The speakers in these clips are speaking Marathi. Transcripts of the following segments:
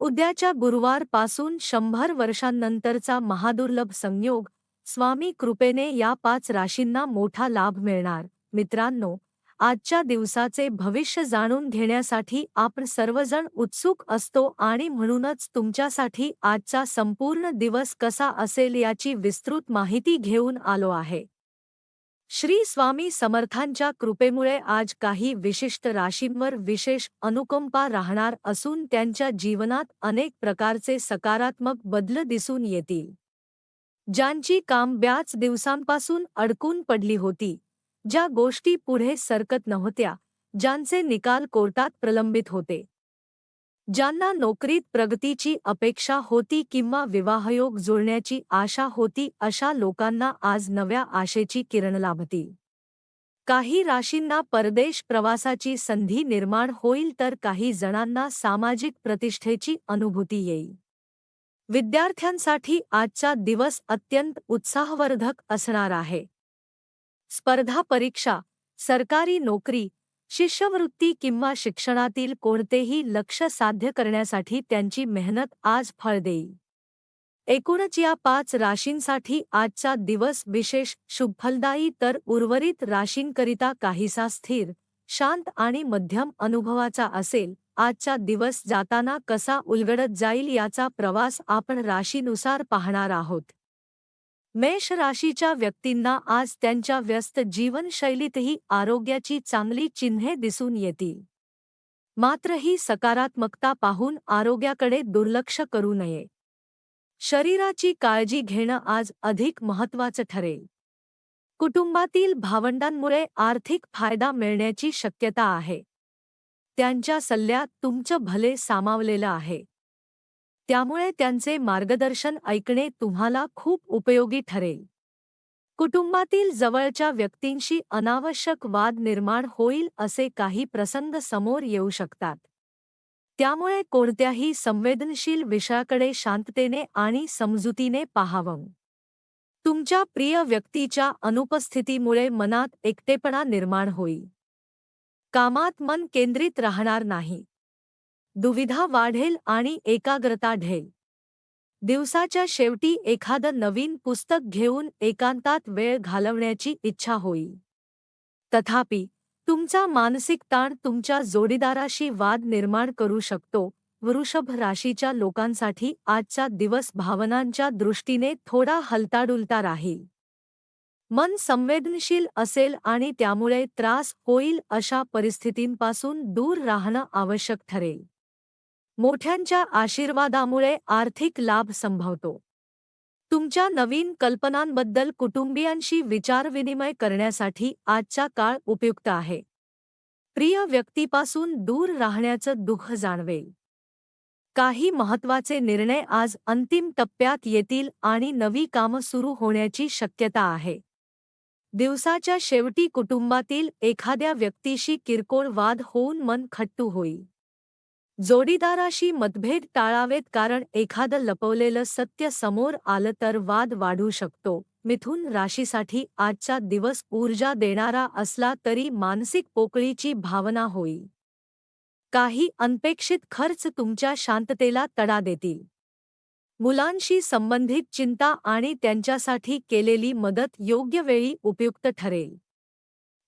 उद्याच्या गुरुवारपासून शंभर वर्षांनंतरचा महादुर्लभ संयोग स्वामी कृपेने या पाच राशींना मोठा लाभ मिळणार. मित्रांनो आजच्या दिवसाचे भविष्य जाणून घेण्यासाठी आपण सर्वजण उत्सुक असतो आणि म्हणूनच तुमच्यासाठी आजचा संपूर्ण दिवस कसा असेल याची विस्तृत माहिती घेऊन आलो आहे. श्री स्वामी समर्थांच्या कृपेमुळे आज काही विशिष्ट राशींवर विशेष अनुकंपा राहणार असून त्यांच्या जीवनात अनेक प्रकारचे सकारात्मक बदल दिसून येतील. ज्यांची काम ब्याच दिवसांपासून अडकून पडली होती ज्या गोष्टी पुढे सरकत नव्हत्या ज्यांचे निकाल कोर्टात प्रलंबित होते. ज्यांना नोकरीत प्रगतीची अपेक्षा होती किंवा विवाहयोग जुळण्याची आशा होती, अशा लोकांना आज नव्या आशेची किरण लाभतील. काही राशींना परदेश प्रवासाची संधी निर्माण होईल तर काही जणांना सामाजिक प्रतिष्ठेची अनुभूती येईल. विद्यार्थ्यांसाठी आजचा दिवस अत्यंत उत्साहवर्धक असणार आहे. स्पर्धा परीक्षा, सरकारी नोकरी शिष्यवृत्ती किंवा शिक्षणातील कोणतेही लक्ष साध्य करण्यासाठी त्यांची मेहनत आज फळ देईल. एकूणच या पाच राशींसाठी आजचा दिवस विशेष शुभफलदायी तर उर्वरित राशींकरिता काहीसा स्थिर शांत आणि मध्यम अनुभवाचा असेल आजचा दिवस जाताना कसा उलगडत जाईल याचा प्रवास आपण राशीनुसार पाहणार आहोत. मेष राशीच्या व्यक्तींना आज त्यांच्या व्यस्त जीवनशैलीतही आरोग्याची चांगली चिन्हे दिसून येतील. मात्र ही सकारात्मकता पाहून आरोग्याकडे दुर्लक्ष करू नये. शरीराची काळजी घेणं आज अधिक महत्त्वाचं ठरेल. कुटुंबातील भावंडांमुळे आर्थिक फायदा मिळण्याची शक्यता आहे. त्यांच्या सल्ल्यात तुमचं भले सामावलेलं आहे. त्यामुळे त्यांचे मार्गदर्शन ऐकणे तुम्हाला खूप उपयोगी ठरेल. कुटुंबातील जवळच्या व्यक्तींशी अनावश्यक वाद निर्माण होईल असे काही प्रसंग समोर येऊ शकतात. त्यामुळे कोणत्याही संवेदनशील विषयाकडे शांततेने आणि समजुतीने पाहावं. तुमच्या प्रिय व्यक्तीच्या अनुपस्थितीमुळे मनात एकटेपणा निर्माण होईल. कामात मन केंद्रित राहणार नाही. दुविधा वाढेल आणि एकाग्रता ढेल. दिवसाच्या शेवटी एखादं नवीन पुस्तक घेऊन एकांतात वेळ घालवण्याची इच्छा होईल तथापि तुमचा मानसिक ताण तुमच्या जोडीदाराशी वाद निर्माण करू शकतो वृषभ राशीच्या लोकांसाठी आजचा दिवस भावनांच्या दृष्टीने थोडा हलताडुलता राहील. मन संवेदनशील असेल आणि त्यामुळे त्रास होईल अशा परिस्थितींपासून दूर राहणं आवश्यक ठरेल. मोठ्यांच्या आशीर्वादामुळे आर्थिक लाभ संभवतो. तुमच्या नवीन कल्पनांबद्दल कुटुंबियांशी विचारविनिमय करण्यासाठी आजचा काळ उपयुक्त आहे. प्रिय व्यक्तीपासून दूर राहण्याचं दुःख जाणवेल. काही महत्त्वाचे निर्णय आज अंतिम टप्प्यात येतील आणि नवी कामं सुरू होण्याची शक्यता आहे. दिवसाच्या शेवटी कुटुंबातील एखाद्या व्यक्तीशी किरकोळ वाद होऊन मन खट्टू होईल. जोडीदाराशी मतभेद टाळावेत कारण एखादं लपवलेलं सत्य समोर आलं तर वाद वाढू शकतो. मिथुन राशीसाठी आजचा दिवस ऊर्जा देणारा असला तरी मानसिक पोकळीची भावना होईल. काही अनपेक्षित खर्च तुमच्या शांततेला तडा देतील. मुलांशी संबंधित चिंता आणि त्यांच्यासाठी केलेली मदत योग्य वेळी उपयुक्त ठरेल.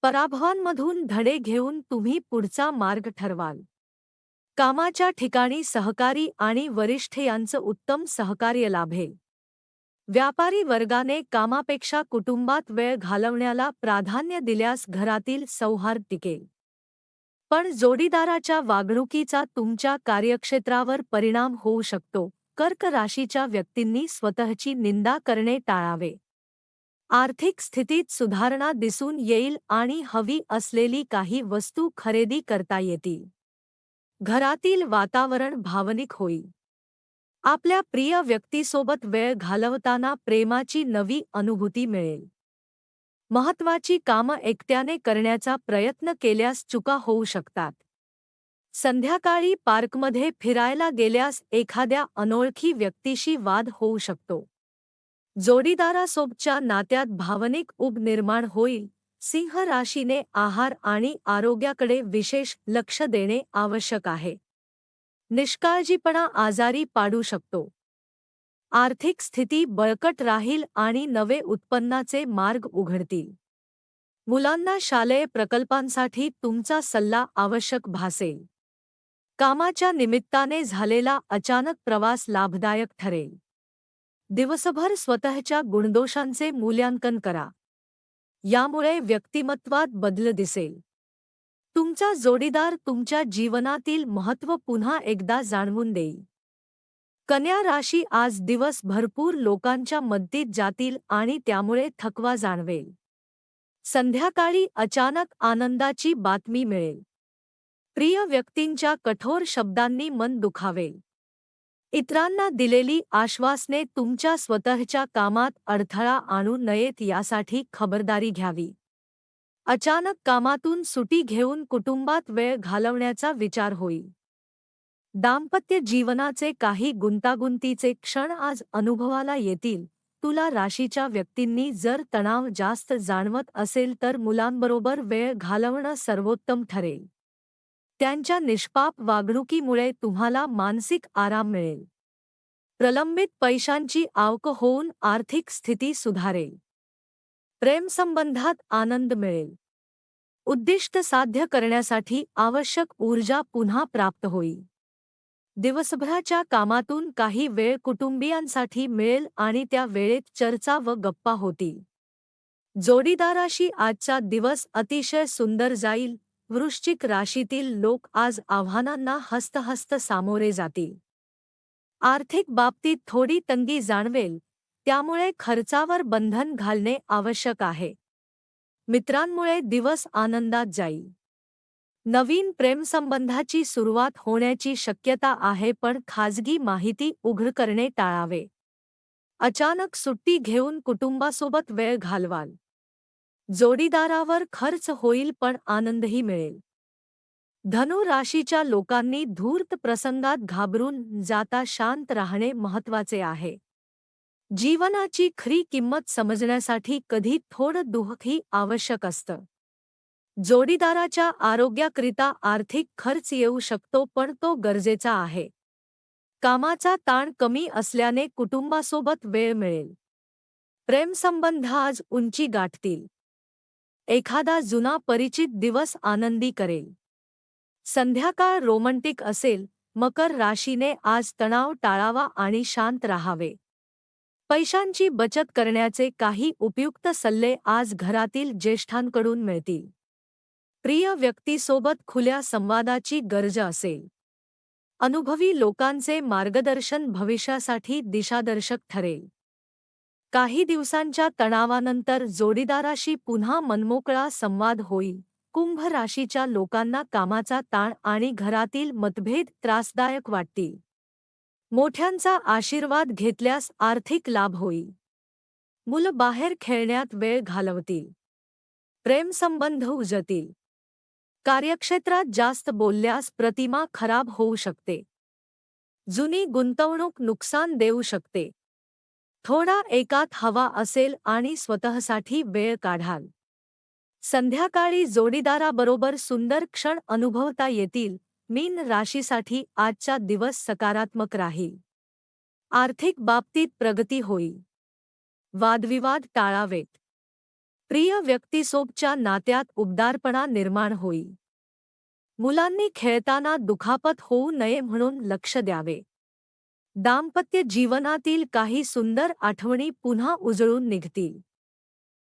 पराभवांमधून धडे घेऊन तुम्ही पुढचा मार्ग ठरवाल. कामाच्या ठिकाणी सहकारी आणि वरिष्ठ यांचं उत्तम सहकार्य लाभेल. व्यापारी वर्गाने कामापेक्षा कुटुंबात वेळ घालवण्याला प्राधान्य दिल्यास घरातील सौहार्द टिकेल. पण जोडीदाराच्या वागणुकीचा तुमच्या कार्यक्षेत्रावर परिणाम होऊ शकतो. कर्क राशीच्या व्यक्तींनी स्वतःची निंदा करणे टाळावे. आर्थिक स्थितीत सुधारणा दिसून येईल आणि हवी असलेली काही वस्तू खरेदी करता येतील. घरातील वातावरण भावनिक होईल आपल्या प्रिय व्यक्तीसोबत वेळ घालवताना प्रेमाची नवी अनुभूती मिळेल. महत्वाची कामं एकट्याने करण्याचा प्रयत्न केल्यास चुका होऊ शकतात. संध्याकाळी पार्कमध्ये फिरायला गेल्यास एखाद्या अनोळखी व्यक्तीशी वाद होऊ शकतो. जोडीदारासोबच्या नात्यात भावनिक उब निर्माण होईल सिंह राशीने आहार आणि आरोग्याकडे विशेष लक्ष देणे आवश्यक आहे. निष्काळजीपणा आजारी पाडू शकतो. आर्थिक स्थिती बळकट राहील आणि नवे उत्पन्नाचे मार्ग उघडतील. मुलांना शालेय प्रकल्पांसाठी तुमचा सल्ला आवश्यक भासेल. कामाच्या निमित्ताने झालेला अचानक प्रवास लाभदायक ठरेल. दिवसभर स्वतःच्या गुणदोषांचे मूल्यांकन करा. यामुळे व्यक्तिमत्वात बदल दिसेल. तुमचा जोडीदार तुमच्या जीवनातील महत्त्व पुन्हा एकदा जाणवून देईल. कन्या राशी आज दिवस भरपूर लोकांच्या मदतीत जातील आणि त्यामुळे थकवा जाणवेल. संध्याकाळी अचानक आनंदाची बातमी मिळेल. प्रिय व्यक्तींच्या कठोर शब्दांनी मन दुखावेल. इतरांना दिलेली आश्वासने तुमच्या स्वतःच्या कामात अडथळा आणू नयेत यासाठी खबरदारी घ्यावी. अचानक कामातून सुटी घेऊन कुटुंबात वेळ घालवण्याचा विचार होईल. दाम्पत्य जीवनाचे काही गुंतागुंतीचे क्षण आज अनुभवाला येतील. तुला राशीच्या व्यक्तींनी जर तणाव जास्त जाणवत असेल तर मुलांबरोबर वेळ घालवणं सर्वोत्तम ठरेल. त्यांच्या निष्पाप वागणुकीमुळे तुम्हाला मानसिक आराम मिळेल. प्रलंबित पैशांची आवक होऊन आर्थिक स्थिती सुधारेल. प्रेमसंबंधात आनंद मिळेल. उद्दिष्ट साध्य करण्यासाठी आवश्यक ऊर्जा पुन्हा प्राप्त होईल. दिवसभराच्या कामातून काही वेळ कुटुंबियांसाठी मिळेल आणि त्या वेळेत चर्चा व गप्पा होतील. जोडीदाराशी आजचा दिवस अतिशय सुंदर जाईल वृश्चिक राशीतील लोक आज आव्हानांना हस्तहस्त सामोरे जातील. आर्थिक बाबतीत थोडी तंगी जाणवेल त्यामुळे खर्चावर बंधन घालणे आवश्यक आहे. मित्रांमुळे दिवस आनंदात जाईल. नवीन प्रेमसंबंधाची सुरुवात होण्याची शक्यता आहे पण खाजगी माहिती उघड करणे टाळावे. अचानक सुट्टी घेऊन कुटुंबासोबत वेळ घालवाल. जोडीदारावर खर्च होईल पण आनंदही मिळेल. धनु राशीच्या लोकांनी धूर्त प्रसंगात घाबरून जाता शांत राहणे महत्त्वाचे आहे. जीवनाची खरी किंमत समजण्यासाठी कधी थोडं दुःखही आवश्यक असतं. जोडीदाराच्या आरोग्याकरिता आर्थिक खर्च येऊ शकतो पण तो गरजेचा आहे. कामाचा ताण कमी असल्याने कुटुंबासोबत वेळ मिळेल. प्रेमसंबंध आज उंची गाठतील. एखादा जुना परिचित दिवस आनंदी करेल. संध्याकाळ रोमंटिक असेल मकर राशीने आज तणाव टाळावा आणि शांत राहावे. पैशांची बचत करण्याचे काही उपयुक्त सल्ले आज घरातील ज्येष्ठांकडून मिळतील. प्रिय व्यक्तीसोबत खुल्या संवादाची गरज असेल. अनुभवी लोकांचे मार्गदर्शन भविष्यासाठी दिशादर्शक ठरेल. काही दिवसांच्या तणावानंतर जोडीदाराशी पुन्हा मनमोकळा संवाद होईल. कुंभ राशीच्या लोकांना कामाचा ताण आणि घरातील मतभेद त्रासदायक वाटतील. मोठ्यांचा आशीर्वाद घेतल्यास आर्थिक लाभ होईल. मुलं बाहेर खेळण्यात वेळ घालवतील. प्रेमसंबंध उजतील कार्यक्षेत्रात जास्त बोलल्यास प्रतिमा खराब होऊ शकते. जुनी गुंतवणूक नुकसान देऊ शकते. थोडा एकात हवा असेल आणि स्वतःसाठी वेळ काढाल. संध्याकाळी जोडीदाराबरोबर सुंदर क्षण अनुभवता येतील मीन राशीसाठी आजचा दिवस सकारात्मक राहील. आर्थिक बाबतीत प्रगती होईल. वादविवाद टाळावेत. प्रिय व्यक्तीसोबच्या नात्यात उबदारपणा निर्माण होईल. मुलांनी खेळताना दुखापत होऊ नये म्हणून लक्ष द्यावे. दाम्पत्य जीवनातील काही सुंदर आठवणी पुन्हा उजळून निघतील.